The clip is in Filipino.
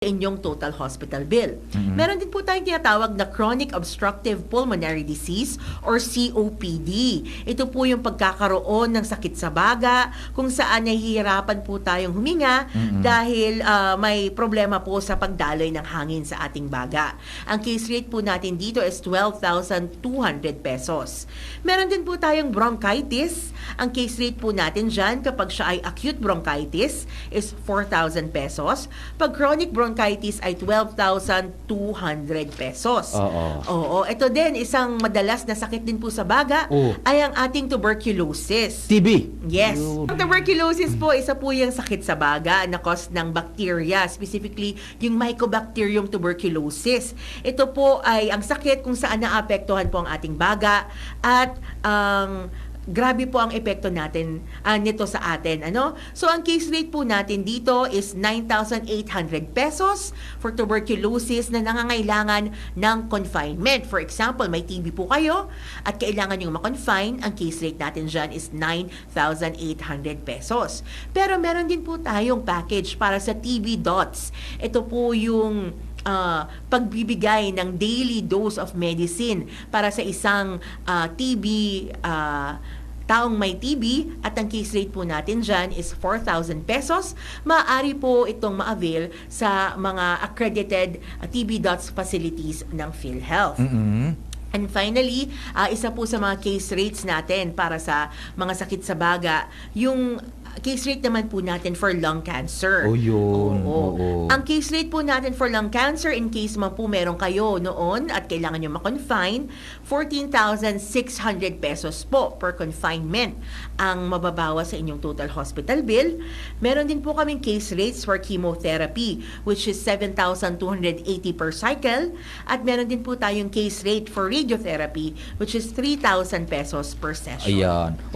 inyong total hospital bill. Meron din po tayong tinatawag na chronic obstructive pulmonary disease or COPD. Ito po yung pagkakaroon ng sakit sa baga kung saan nahihirapan po tayong huminga dahil ah, may problema po sa pagdaloy ng hangin sa ating baga. Ang case rate po natin dito is 12,200 pesos. Meron din po tayong bronchitis. Ang case rate po natin dyan kapag siya ay acute bronchitis is 4,000 pesos. Pag chronic bronchitis ay 12,200 pesos. Oo. Oo, ito din isang madalas na sakit din po sa baga Oo. ay ang ating tuberculosis. TB. Yes. Ang tuberculosis po, isa po yung sakit sa baga na cause ng bacteria, specifically yung Mycobacterium tuberculosis. Ito po ay ang sakit kung saan naapektuhan po ang ating baga at ang grabe po ang epekto natin ah, nito sa atin ano? So ang case rate po natin dito is 9,800 pesos for tuberculosis na nangangailangan ng confinement. For example may TB po kayo at kailangan yung ma-confine ang case rate natin dyan is 9,800 pesos. Pero meron din po tayong package para sa TB dots. Ito po yung ah, pagbibigay ng daily dose of medicine para sa isang ah, TB ah, taong may TB at ang case rate po natin dyan is 4,000 pesos. Maaari po itong ma-avail sa mga accredited ah, TB DOTS facilities ng PhilHealth. Mm-mm. And finally, ah, isa po sa mga case rates natin para sa mga sakit sa baga, yung case rate naman po natin for lung cancer. Oh, yun. Oo. Oo. Ang case rate po natin for lung cancer, in case man po meron kayo noon at kailangan nyo ma-confine, 14,600 pesos po per confinement ang mababawa sa inyong total hospital bill. Meron din po kaming case rates for chemotherapy, which is 7,280 per cycle. At meron din po tayong case rate for radiotherapy, which is 3,000 pesos per session. Ayan.